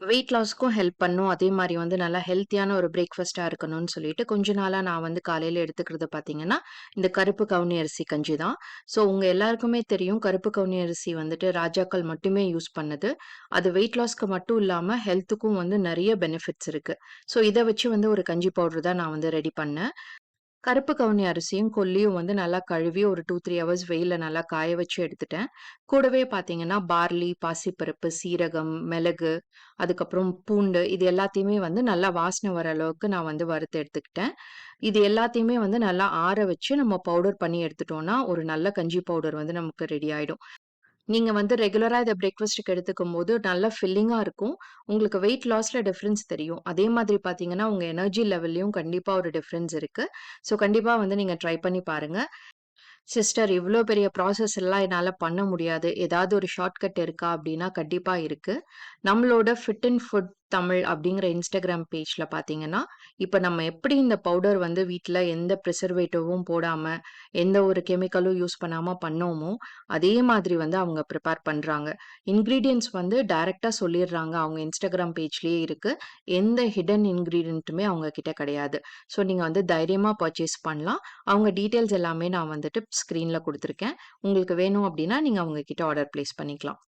Wait லாஸ்க்கும் help பண்ணும். அதே மாதிரி வந்து நல்லா ஹெல்த்தியான ஒரு பிரேக்ஃபாஸ்ட்டாக இருக்கணும்னு சொல்லிட்டு, கொஞ்ச நாளாக நான் வந்து காலையில் எடுத்துக்கிறது பார்த்தீங்கன்னா, இந்த கருப்பு கவுனி அரிசி கஞ்சி தான். ஸோ உங்கள் எல்லாருக்குமே தெரியும், கருப்பு கவுனி அரிசி வந்துட்டு ராஜாக்கள் மட்டுமே யூஸ் பண்ணது. அது வெயிட் லாஸ்க்கு மட்டும் இல்லாமல் ஹெல்த்துக்கும் வந்து நிறைய பெனிஃபிட்ஸ் இருக்குது ஸோ இதை வச்சு வந்து ஒரு கஞ்சி பவுடர் தான் நான் வந்து ரெடி பண்ணேன். கருப்பு கவுனி அரிசியும், கொல்லியும் வந்து நல்லா கழுவி ஒரு 2, 3 ஹவர்ஸ் வெயிலில் நல்லா காய வச்சு எடுத்துட்டேன். கூடவே பார்த்தீங்கன்னா, பார்லி, பாசிப்பருப்பு, சீரகம், மிளகு, அதுக்கப்புறம் பூண்டு இது எல்லாத்தையுமே வந்து நல்லா வாசனை வர அளவுக்கு நான் வந்து வறுத்து எடுத்துக்கிட்டேன். இது எல்லாத்தையுமே வந்து நல்லா ஆற வச்சு நம்ம பவுடர் பண்ணி எடுத்துட்டோம்னா, ஒரு நல்ல கஞ்சி பவுடர் வந்து நமக்கு ரெடி ஆகிடும் நீங்கள் வந்து ரெகுலராக இதை பிரேக்ஃபாஸ்ட்டுக்கு எடுத்துக்கும் போது நல்லா ஃபில்லிங்காக இருக்கும். உங்களுக்கு வெயிட் லாஸில் டிஃப்ரென்ஸ் தெரியும். அதே மாதிரி பார்த்தீங்கன்னா, உங்கள் எனர்ஜி லெவல்லையும் கண்டிப்பாக ஒரு டிஃப்ரென்ஸ் இருக்குது ஸோ கண்டிப்பாக வந்து நீங்கள் ட்ரை பண்ணி பாருங்கள் சிஸ்டர் இவ்வளோ பெரிய ப்ராசஸ் எல்லாம் என்னால் பண்ண முடியாது. ஏதாவது ஒரு ஷார்ட்கட் இருக்கா? அப்படின்னா கண்டிப்பாக இருக்குது நம்மளோட ஃபிட் அண்ட் ஃபுட் தமிழ் அப்படிங்கிற இன்ஸ்டாகிராம் பேஜ்ல பார்த்தீங்கன்னா, இப்போ நம்ம எப்படி இந்த பவுடர் வந்து வீட்டில் எந்த ப்ரிசர்வேட்டிவும் போடாமல் எந்த ஒரு கெமிக்கலும் யூஸ் பண்ணாமல் பண்ணோமோ, அதே மாதிரி வந்து அவங்க ப்ரிப்பேர் பண்ணுறாங்க இன்க்ரீடியன்ஸ் வந்து டைரெக்டாக சொல்லிடுறாங்க அவங்க இன்ஸ்டாகிராம் பேஜ்லேயே இருக்குது எந்த ஹிடன் இன்க்ரீடியண்ட்டுமே அவங்க கிட்ட கிடையாது. ஸோ நீங்கள் வந்து தைரியமாக பர்ச்சேஸ் பண்ணலாம். அவங்க டீட்டெயில்ஸ் எல்லாமே நான் வந்துட்டு ஸ்க்ரீனில் கொடுத்துருக்கேன் உங்களுக்கு வேணும் அப்படின்னா நீங்கள் அவங்க கிட்ட ஆர்டர் பிளேஸ் பண்ணிக்கலாம்.